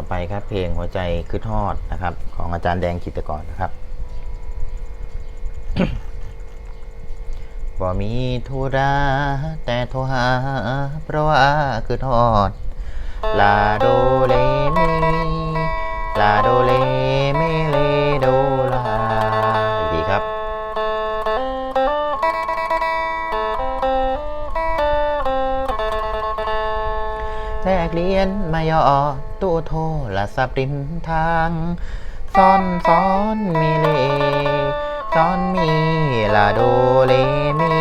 ต่อไปครับเพลงหัวใจคือทอดนะครับ ของอาจารย์แดงกิตกรนะครับบ่มีธุระแต่โทรหา เพราะว่าคือทอด ลาโดเลมีลาโดเลเมเลโดลาอีกทีครับแลกเรียนมายอด ตู้โทรศัพท์ริมทางซ้อนซ้อนมีเลซ้อนมีลาโดเลมี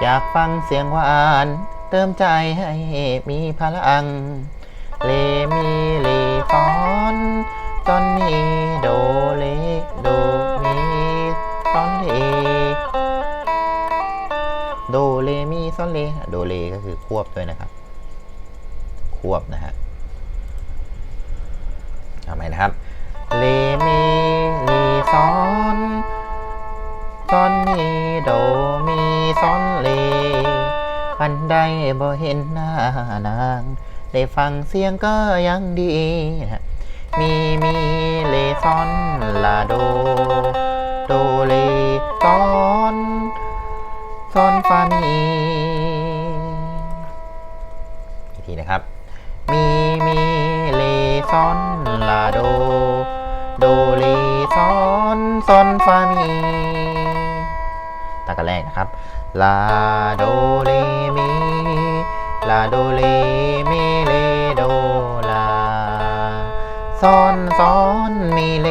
อยากฟังเสียงหวาน เติมใจให้มีพลัง เลมี เลก็คือควบด้วยนะครับ ควบนะฮะทำไมนะครับเลมีลีซอนซอนมีโดมีซอนเลอันใดบ่เห็นหน้านาง ได้ฟังเสียงก็ยังดีนะฮะมีมีเลซอนลาโด โดเลซอนซอนฟามี แรกนะครับลาโดเลมีลาโดเลมีเลโดลาซอนซอนมีเล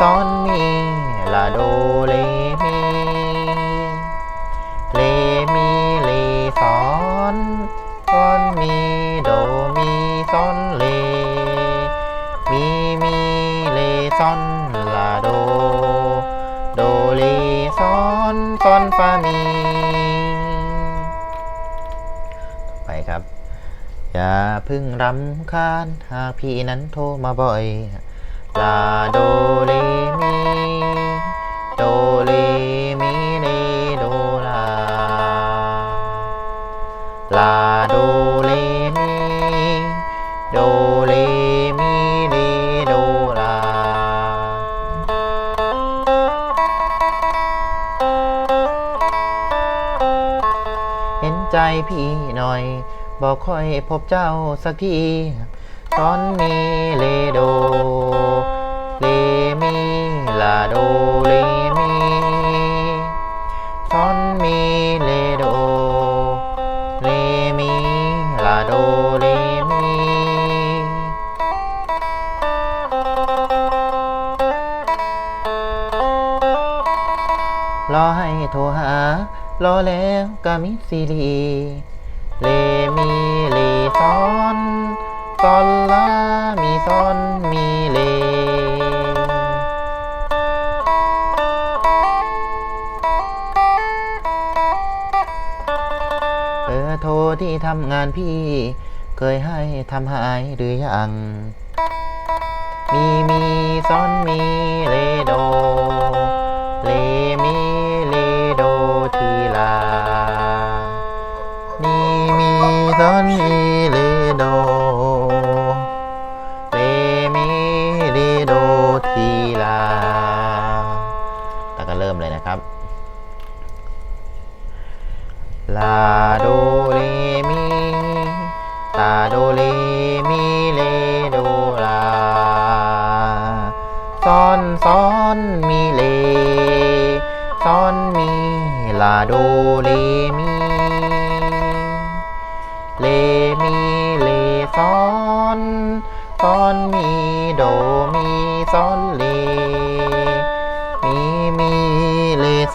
ซอน อย่าพึ่งรำคาญหากพี่นั้นโทรมาบ่อยลาโดเลมีโดเลมีเลโดลาลาโดเลมีโดเลมีเลโดลาเห็นใจพี่หน่อย บอกค่อยพบเจ้าสักทีตอนมีเลโดเลมีลาโดเลมีตอนมีเลโดเลมีลาโดเลมีรอให้โทรหารอแล้วก็มิซีรีเล มีเลซอนซอนลามีซอนมีเลเบอร์โทรที่ทำงานพี่ เคยให้ทำหายหรือยัง มีมีซ้อนมีเลโด ซอนมีเลโดเลมีเลโดทีลาแล้วก็เริ่มเลยนะครับ ลาโดเรมีลาโดเร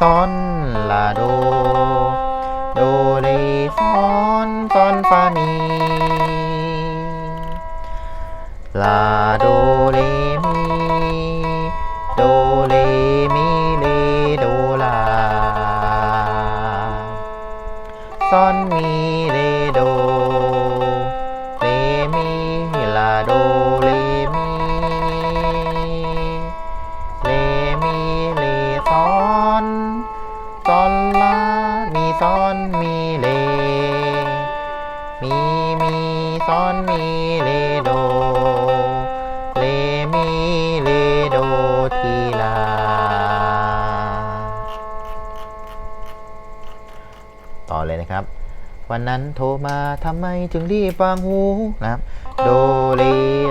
เลซ้อน ซอนมีเล มีมีซอนมีเลโด เลมีเลโดทีลา ต่อเลยนะครับ วันนั้นโทรมาทำไมจึงรีบวางหูนะครับ โดเล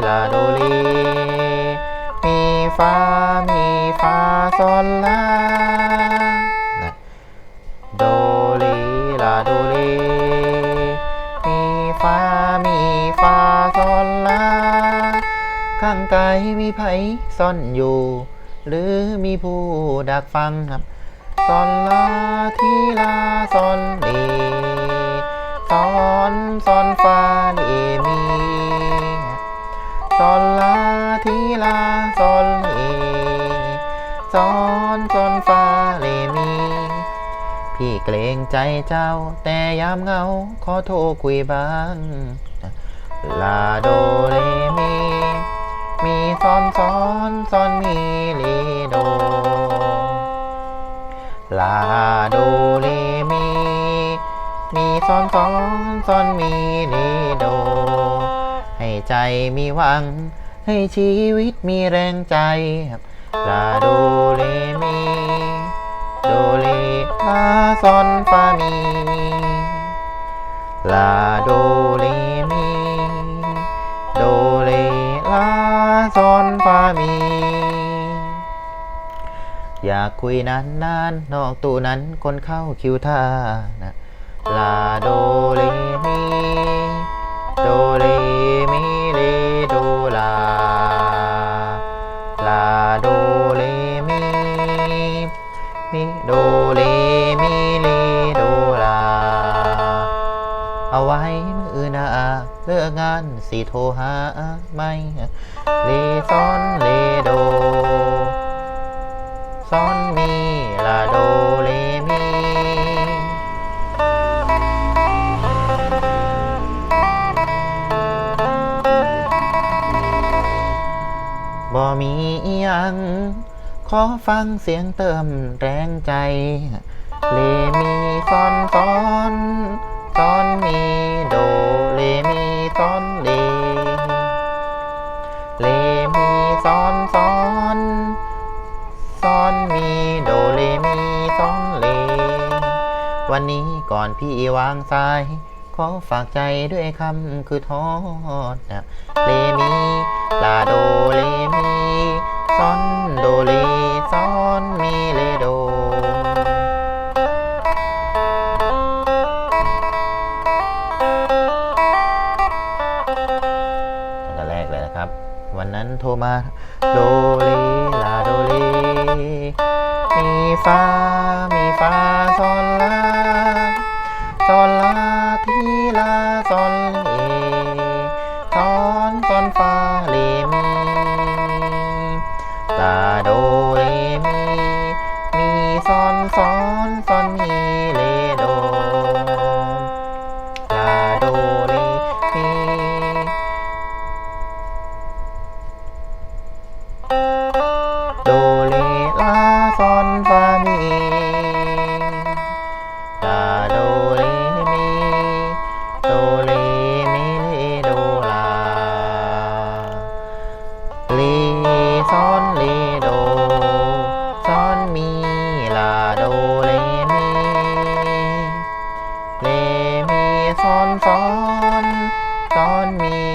ลาโดเล มีฟ้ามีฟ้าซอนลา ลาโดเลมีฟ้ามีฟ้าซอนลาข้างกายมีไผซ่อนอยู่ หรือมีผู้ดักฟังครับซอนลาทีลาซอนเลซอนซอนฟ้าเล กรงใจเจ้า แต่ยามเงา ขอโทรคุยบ้างลาโดเลมี มีซอนซอนซอนมีเลโด ลาโดเลมี มีซอนซอนซอนมีเลโด ให้ใจมีหวัง ให้ชีวิตมีแรงใจ ลาโดเลมี โดเลลาซอนฟามีลาโดเลมีโดเลลาซอนฟามี อยากคุยนานนานๆนอกตู้นั้นคนเข้าคิวท่านะลาโดเล งานสิโทรหาไม่เลซอนเลโดซอนมีลาโดเลมีบ่มียัง ขอฟังเสียงเติมแรงใจ เลมีซอนซอนซอนมี อนเลเลมีซอนซอนซอนมีโดเลมีซอนเล วันนี้ก่อนพี่วางสาย ขอฝากใจด้วยคำคือทอดนะเลมีลาโด มาโดลีลาโดลีมีฟ้ามีฟ้าซอนลา ซ่อนซ้อน ตอนมี